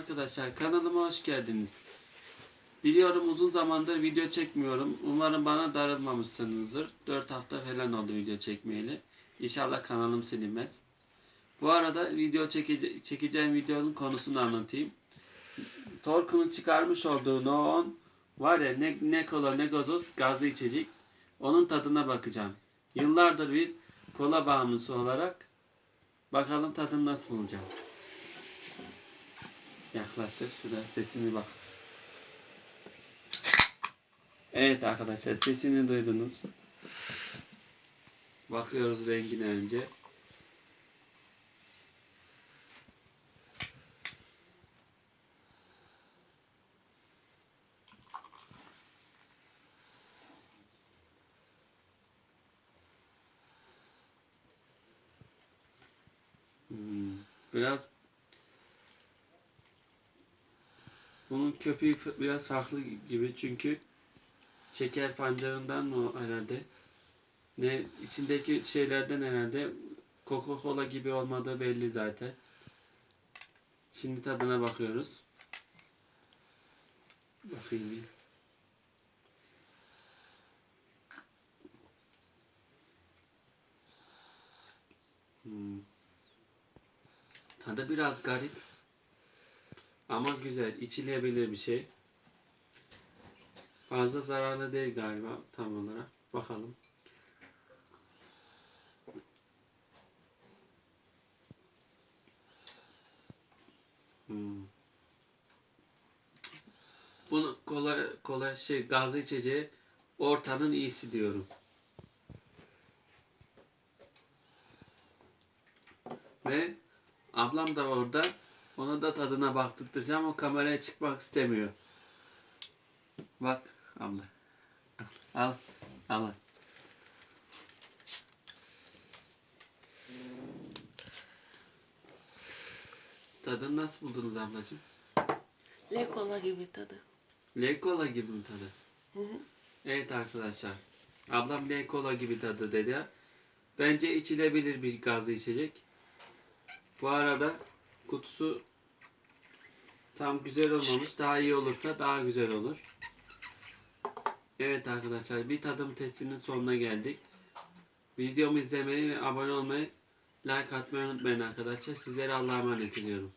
Arkadaşlar kanalıma hoş geldiniz. Biliyorum uzun zamandır video çekmiyorum. Umarım bana darılmamışsınızdır. 4 hafta falan oldu video çekmeyeli. İnşallah kanalım silinmez. Bu arada video çekece- çekeceğim videonun konusunu anlatayım. Torku'nun çıkarmış olduğu No 10 var ya ne, ne kola ne gazoz gazlı içecek. Onun tadına bakacağım. Yıllardır bir kola bağımlısı olarak bakalım tadını nasıl bulacağım. Yaklaştır şurada sesini bak. Evet arkadaşlar sesini duydunuz. Bakıyoruz rengine önce. Hmm, biraz bunun köpüğü biraz farklı gibi çünkü şeker pancarından mı herhalde ne içindeki şeylerden herhalde Coca-Cola gibi olmadığı belli zaten. Şimdi tadına bakıyoruz. Bakayım bir. Hmm. Tadı biraz garip. Ama güzel, içilebilir bir şey. Fazla zararlı değil galiba tam olarak. Bakalım. Hmm. Bunu kola kola şey gazlı içeceği ortanın iyisi diyorum. Ve ablam da orada. Ona da tadına baktırtacağım. O kameraya çıkmak istemiyor. Bak abla. Al. Al. al. Tadını nasıl buldunuz ablacığım? Le kola gibi tadı. L kola gibi mi tadı? Hı hı. Evet arkadaşlar. Ablam L kola gibi tadı dedi. Bence içilebilir bir gazlı içecek. Bu arada kutusu tam güzel olmamış. Daha iyi olursa daha güzel olur. Evet arkadaşlar bir tadım testinin sonuna geldik. Videomu izlemeyi ve abone olmayı, like atmayı unutmayın arkadaşlar. Sizlere Allah'a emanet ediyorum.